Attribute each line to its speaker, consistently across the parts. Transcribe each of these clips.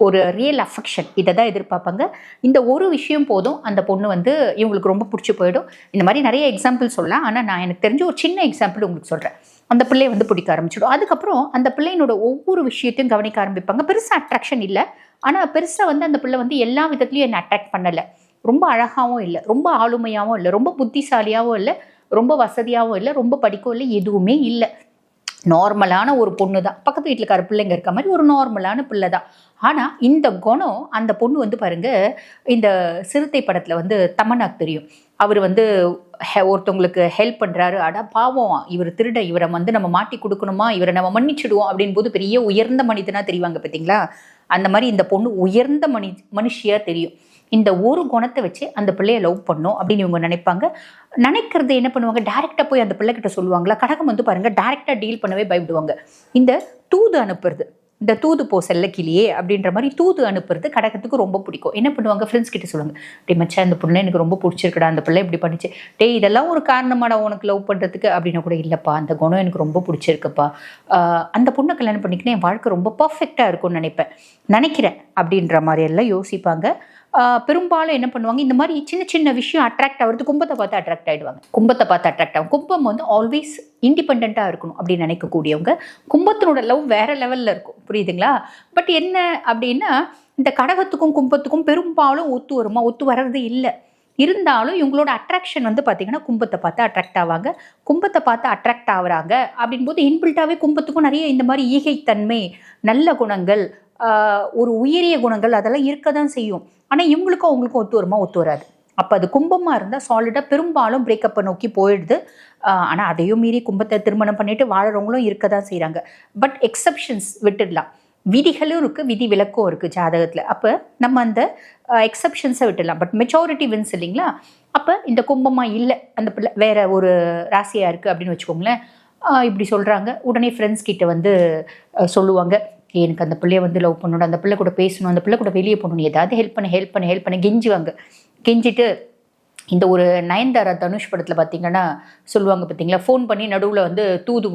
Speaker 1: ஒரு real affection இதை தான் எதிர்பார்ப்பாங்க. இந்த ஒரு விஷயம் போதும் அந்த பொண்ணு வந்து இவங்களுக்கு ரொம்ப பிடிச்சி போயிடும். இந்த மாதிரி நிறைய எக்ஸாம்பிள் சொல்லலாம். ஆனால் நான் எனக்கு தெரிஞ்ச ஒரு சின்ன எக்ஸாம்பிள் உங்களுக்கு சொல்கிறேன் அந்த பிள்ளையை வந்து பிடிக்க ஆரம்பிச்சிடும். அதுக்கப்புறம் அந்த பிள்ளையினோட ஒவ்வொரு விஷயத்தையும் கவனிக்க ஆரம்பிப்பாங்க. பெருசாக அட்ராக்ஷன் இல்லை. ஆனால் பெருசாக வந்து அந்த பிள்ளை வந்து எல்லா விதத்துலையும் என்னை அட்ராக்ட் பண்ணலை. ரொம்ப அழகாகவும் இல்லை. ரொம்ப ஆளுமையாகவும் இல்லை. ரொம்ப புத்திசாலியாகவும் இல்லை. ரொம்ப வசதியாகவும் இல்லை. ரொம்ப படிக்கவும் இல்லை. எதுவுமே இல்லை. நார்மலான ஒரு பொண்ணு தான் பக்கத்து வீட்டுக்கார பிள்ளைங்க இருக்க மாதிரி ஒரு நார்மலான பிள்ளை தான் ஆனால் இந்த குணம் அந்த பொண்ணு வந்து பாருங்க இந்த சிறுத்தை படத்தில் வந்து தமன்னாக்கு தெரியும். அவர் வந்து ஹெ- ஒருத்தவங்களுக்கு ஹெல்ப் பண்ணுறாரு அடா பாவம். இவர் திருட இவரை வந்து நம்ம மாட்டி கொடுக்கணுமா? இவரை நம்ம மன்னிச்சிடுவோம் அப்படின் போது பெரிய உயர்ந்த மனிதனாக தெரிவாங்க பார்த்தீங்களா அந்த மாதிரி இந்த பொண்ணு உயர்ந்த மனி மனுஷியாக தெரியும். இந்த ஒரு குணத்தை வச்சு அந்த பிள்ளைய லவ் பண்ணும் அப்படின்னு இவங்க நினைப்பாங்க. நினைக்கிறது என்ன பண்ணுவாங்க? டேரெக்டாக போய் அந்த பிள்ளைகிட்ட சொல்லுவாங்களா? கடகம் வந்து பாருங்க டேரெக்டாக டீல் பண்ணவே பயப்படுவாங்க. இந்த தூது அனுப்புறது. இந்த தூது போ செல்லக்கிளியே அப்படின்ற மாதிரி தூது அனுப்புறது கடகத்துக்கு ரொம்ப பிடிக்கும். என்ன பண்ணுவாங்க? ஃப்ரெண்ட்ஸ் கிட்ட சொல்லுவாங்க. டே மச்சா அந்த பொண்ணு எனக்கு ரொம்ப பிடிச்சிருக்குடா அந்த பிள்ளை இப்படி பண்ணிச்சு. டே இதெல்லாம் ஒரு காரணமாடா உனக்கு லவ் பண்ணுறதுக்கு அப்படின்னா கூட இல்லைப்பா அந்த குணம் எனக்கு ரொம்ப பிடிச்சிருக்குப்பா. அந்த பொண்ணை கல்யாணம் பண்ணிக்கினா என் வாழ்க்கை ரொம்ப பர்ஃபெக்டாக இருக்கும்னு நினைப்பேன். நினைக்கிறேன். அப்படின்ற மாதிரி எல்லாம் யோசிப்பாங்க. பெரும்பாலும் என்ன பண்ணுவாங்க இந்த மாதிரி சின்ன சின்ன விஷயம் அட்ராக்ட் ஆகிறது கும்பத்தை பார்த்து அட்ராக்ட் ஆகிடுவாங்க கும்பத்தை பார்த்து அட்ராக்ட் ஆகும். கும்பம் வந்து ஆல்வேஸ் இண்டிபெண்ட்டாக இருக்கணும் அப்படின்னு நினைக்கக்கூடியவங்க. கும்பத்தினோட லவ் வேற லெவலில் இருக்கும். புரியுதுங்களா? பட் என்ன அப்படின்னா இந்த கடகத்துக்கும் கும்பத்துக்கும் பெரும்பாலும் ஒத்து வருமா? ஒத்து வர்றது இல்லை. இருந்தாலும் இவங்களோட அட்ராக்ஷன் வந்து பார்த்தீங்கன்னா கும்பத்தை பார்த்து அட்ராக்ட் ஆவாங்க. கும்பத்தை பார்த்து அட்ராக்ட் ஆகுறாங்க. அப்படின்போது இன்பில்ட்டாகவே கும்பத்துக்கும் நிறைய இந்த மாதிரி ஈகைத்தன்மை நல்ல குணங்கள் ஒரு உயரிய குணங்கள் அதெல்லாம் இருக்க தான் செய்யும். ஆனால் இவங்களுக்கும் அவங்களுக்கும் ஒத்து வருமா? ஒத்து வராது. அப்போ அது கும்பமாக இருந்தால் சாலிடாக பெரும்பாலும் பிரேக்கப்பை நோக்கி போயிடுது. ஆனால் அதையும் மீறி கும்பத்தை திருமணம் பண்ணிட்டு வாழறவங்களும் இருக்க தான் செய்கிறாங்க பட் எக்ஸப்ஷன்ஸ் விட்டுடலாம். விதிகளும் இருக்குது விதி விலக்கும் இருக்குது ஜாதகத்தில். அப்போ நம்ம அந்த எக்ஸப்ஷன்ஸை விட்டுடலாம். பட் மெச்சாரிட்டி வின்ஸ் இல்லைங்களா? அப்போ இந்த கும்பமாக இல்லை அந்த பிள்ளை வேற ஒரு ராசியாக இருக்குது அப்படின்னு வச்சுக்கோங்களேன். இப்படி சொல்கிறாங்க உடனே ஃப்ரெண்ட்ஸ் கிட்ட வந்து சொல்லுவாங்க. எனக்கு அந்த பிள்ளைய வந்து லவ் பண்ணணும் அந்த பிள்ளை கூட பேசணும் அந்த பிள்ளை கூட வெளியே போகணும். ஏதாவது ஹெல்ப் பண்ண ஹெல்ப் பண்ண ஹெல்ப் பண்ண. கெஞ்சுவாங்க. கெஞ்சிட்டு இந்த ஒரு நயன்தாரா தனுஷ் படத்தில் பார்த்தீங்கன்னா சொல்லுவாங்க பார்த்தீங்களா ஃபோன் பண்ணி நடுவில் வந்து தூது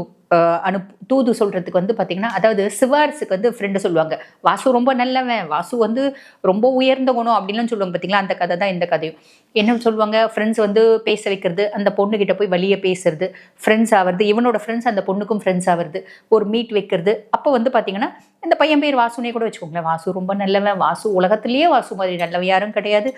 Speaker 1: அனுப் தூது சொல்கிறதுக்கு வந்து பார்த்தீங்கன்னா அதாவது சிவாரிசுக்கு வந்து ஃப்ரெண்டு சொல்லுவாங்க. வாசு ரொம்ப நல்லவன். வாசு வந்து ரொம்ப உயர்ந்த குணம் அப்படின்லாம் சொல்லுவாங்க பார்த்தீங்களா அந்த கதை தான் இந்த கதையும். என்ன சொல்லுவாங்க? ஃப்ரெண்ட்ஸ் வந்து பேச வைக்கிறது அந்த பொண்ணுக்கிட்ட போய் வழியே பேசுறது. ஃப்ரெண்ட்ஸ் ஆகிறது இவனோட ஃப்ரெண்ட்ஸ் அந்த பொண்ணுக்கும் ஃப்ரெண்ட்ஸ் ஆகிறது ஒரு மீட் வைக்கிறது. அப்போ வந்து பார்த்தீங்கன்னா இந்த பையன் பேர் வாசுனே கூட வச்சுக்கோங்களேன். வாசு ரொம்ப நல்லவன். வாசு உலகத்துலேயே வாசு மாதிரி நல்லவன் யாரும் கிடையாது.